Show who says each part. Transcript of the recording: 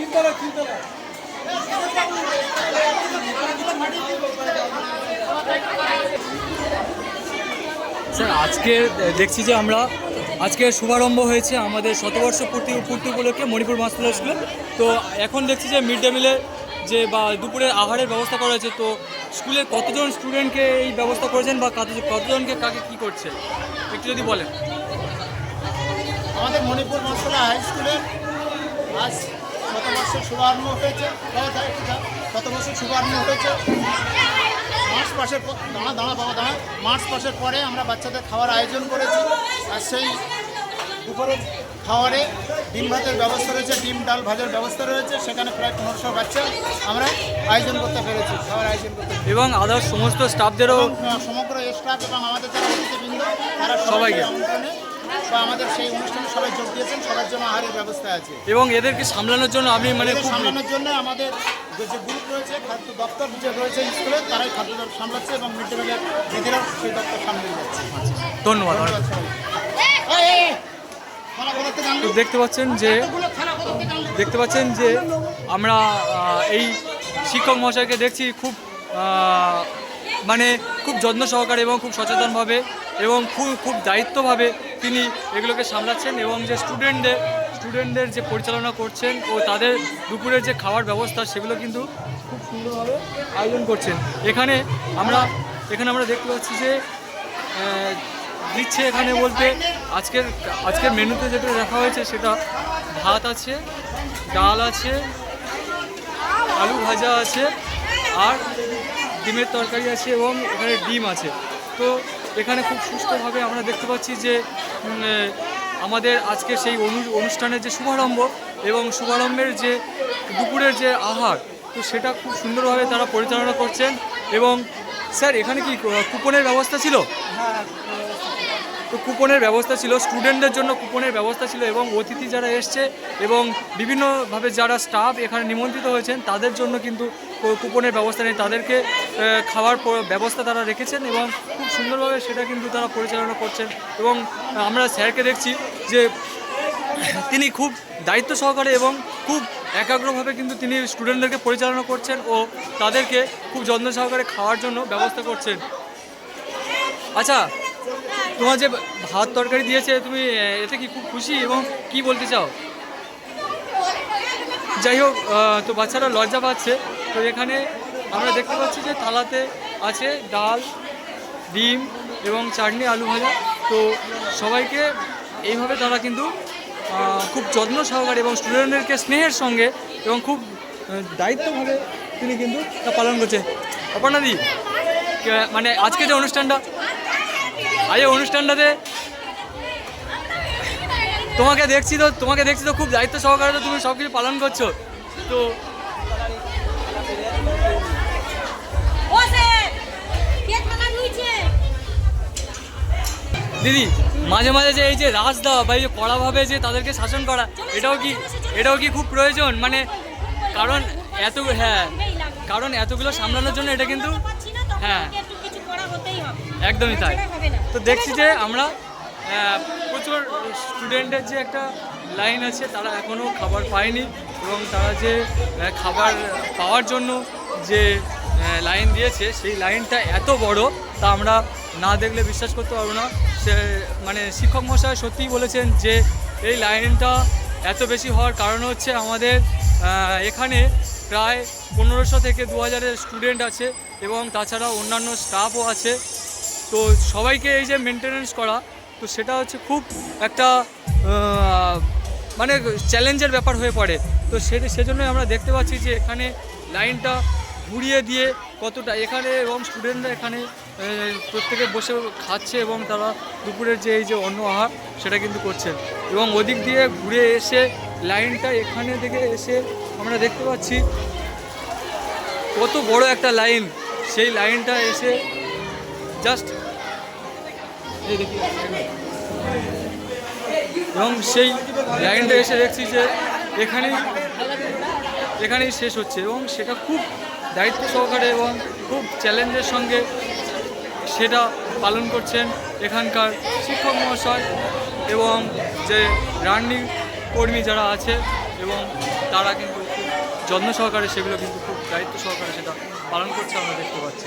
Speaker 1: তিনতলা তিনতলা
Speaker 2: স্যার আজকে দেখছি যে আমরা আজকে শুভারম্ভ হয়েছে আমাদের শতবর্ষ পূর্তি পূর্তি উপলক্ষে মণিপুর মাস্টার স্কুলে। তো এখন দেখছি যে মিড ডে মিলের যে বা দুপুরের আহারের ব্যবস্থা করা হয়েছে তো স্কুলের কতজন স্টুডেন্টকে এই ব্যবস্থা করেছেন বা কত- কতজনকে কাকে কি করছে? একটু যদি বলেন।
Speaker 3: আমাদের মণিপুর মশলা হাই স্কুলে আজ গত বছর শুভারম্ভ হয়েছে। গত বছর শুভারম্ভ হয়েছে। মার্চ মাসের দাঁড়া দাঁড়া বাবা দাঁড়া মার্চ মাসের পরে আমরা বাচ্চাদের খাওয়ার আয়োজন করেছি। আর সেই দুপুরে খাওয়ারে ডিম ভাতের ব্যবস্থা রয়েছে ডিম ডাল ভাজার ব্যবস্থা রয়েছে। সেখানে প্রায় পনেরোশো বাচ্চা আমরা আয়োজন করতে পেরেছি খাওয়ার আয়োজন করতে
Speaker 2: এবং আদার সমস্ত স্টাফদেরও
Speaker 3: সমগ্র স্টাফ এবং আমাদের যারা অতিথিবৃন্দ তারা
Speaker 2: সবাইকে।
Speaker 3: বা আমাদের সেই অনুষ্ঠানে সবাই যোগ দিয়েছেন সবার জন্য আহারের ব্যবস্থা আছে
Speaker 2: এবং এদেরকে সামলানোর জন্য আপনি মানে
Speaker 3: এদের সামলানোর জন্য আমাদের যে যে গ্রুপ রয়েছে খাদ্য দপ্তর যে রয়েছে স্কুলে তারাই খাদ্য দপ্তর সামলাচ্ছে এবং মিড ডে মিলের দিদিরাও সেই দপ্তর সামলিয়ে যাচ্ছে
Speaker 2: ধন্যবাদ? তো দেখতে পাচ্ছেন যে? দেখতে পাচ্ছেন যে আমরা এই শিক্ষক মহাশয়কে দেখছি খুব মানে খুব যত্ন সহকারে এবং খুব সচেতনভাবে এবং খুব খুব দায়িত্বভাবে তিনি এগুলোকে সামলাচ্ছেন এবং যে স্টুডেন্টদের স্টুডেন্টদের যে পরিচালনা করছেন ও তাদের দুপুরের যে খাওয়ার ব্যবস্থা সেগুলো কিন্তু খুব সুন্দরভাবে আয়োজন করছেন। এখানে আমরা এখানে আমরা দেখতে পাচ্ছি যে দিচ্ছে এখানে বলতে আজকের আজকের মেনুতে যেটা রাখা হয়েছে সেটা ভাত আছে, ডাল আছে, আলু ভাজা আছে, আর ডিমের তরকারি আছে এবং এখানে ডিম আছে। তো এখানে খুব সুস্থভাবে আমরা দেখতে পাচ্ছি যে আমাদের আজকে সেই অনু- অনুষ্ঠানের যে শুভারম্ভ এবং শুভারম্ভের যে দুপুরের যে আহার, তো সেটা খুব সুন্দরভাবে তারা পরিচালনা করছেন এবং স্যার, এখানে কি কুপনের ব্যবস্থা ছিল? তো কুপনের ব্যবস্থা ছিল স্টুডেন্টদের জন্য কুপনের ব্যবস্থা ছিল এবং অতিথি যারা এসছে এবং বিভিন্নভাবে যারা স্টাফ এখানে নিমন্ত্রিত হয়েছেন, তাদের জন্য কিন্তু কুপনের ব্যবস্থা নেই। তাদেরকে খাওয়ার ব্যবস্থা তারা রেখেছেন এবং খুব সুন্দরভাবে সেটা কিন্তু তারা পরিচালনা করছেন এবং আমরা স্যারকে দেখছি যে তিনি খুব দায়িত্ব সহকারে এবং খুব একাগ্রভাবে কিন্তু তিনি স্টুডেন্টদেরকে পরিচালনা করছেন ও তাদেরকে খুব যত্ন সহকারে খাওয়ার জন্য ব্যবস্থা করছেন। আচ্ছা তোমার যে ভাত তরকারি দিয়েছে, তুমি এতে কি খুব খুশি এবং কি বলতে চাও? যাই হোক তো বাচ্চারা লজ্জা পাচ্ছে। তো এখানে আমরা দেখতে পাচ্ছি যে থালাতে আছে ডাল, ডিম এবং চাটনি আলু ভাজা। তো সবাইকে এইভাবে তারা কিন্তু খুব যত্ন সহকারে এবং স্টুডেন্টদেরকে স্নেহের সঙ্গে এবং খুব দায়িত্বভাবে তিনি কিন্তু তা পালন করছে। অপর্ণাদি মানে আজকে যে অনুষ্ঠানটা আজ এই অনুষ্ঠানটাতে তোমাকে দেখছি তো তোমাকে দেখছি তো খুব দায়িত্ব সহকারে তো তুমি সব কিছু পালন করছ তো দিদি মাঝে মাঝে যে এই যে রাস দেওয়া বা এই যে কড়াভাবে যে তাদেরকে শাসন করা এটাও কি এটাও কি খুব প্রয়োজন মানে কারণ এত হ্যাঁ কারণ এতগুলো সামলানোর জন্য এটা কিন্তু হ্যাঁ। একদমই তাই। তো দেখছি যে আমরা প্রচুর স্টুডেন্টের যে একটা লাইন আছে তারা এখনও খাবার পায়নি এবং তারা যে খাবার পাওয়ার জন্য যে লাইন দিয়েছে সেই লাইনটা এত বড় তা আমরা না দেখলে বিশ্বাস করতে পারব না। সে মানে শিক্ষক মশাই সত্যিই বলেছেন যে এই লাইনটা এত বেশি হওয়ার কারণ হচ্ছে আমাদের এখানে প্রায় পনেরোশো থেকে দু হাজারের স্টুডেন্ট আছে এবং তাছাড়া অন্যান্য স্টাফও আছে। তো সবাইকে এই যে মেনটেনেন্স করা, তো সেটা হচ্ছে খুব একটা মানে চ্যালেঞ্জের ব্যাপার হয়ে পড়ে। তো সে, সেজন্যই আমরা দেখতে পাচ্ছি যে এখানে লাইনটা ঘুরিয়ে দিয়ে কতটা, এখানে এবং স্টুডেন্টরা এখানে প্রত্যেকে বসে খাচ্ছে এবং তারা দুপুরের যে, এই যে অন্ন আহার সেটা কিন্তু করছেন। এবং ওদিক দিয়ে ঘুরে এসে লাইনটা এখানে থেকে এসে আমরা দেখতে পাচ্ছি কত বড় একটা লাইন। সেই লাইনটা এসে জাস্ট এবং সেই লাইনটা এসে দেখছি যে এখানেই এখানেই শেষ হচ্ছে এবং সেটা খুব দায়িত্ব সহকারে এবং খুব চ্যালেঞ্জের সঙ্গে সেটা পালন করছেন এখানকার শিক্ষক মহাশয় এবং যে রান্নি কর্মী যারা আছে এবং তারা কিন্তু খুব যত্ন সহকারে সেগুলো কিন্তু খুব দায়িত্ব সহকারে সেটা পালন করছে আমরা দেখতে পাচ্ছি।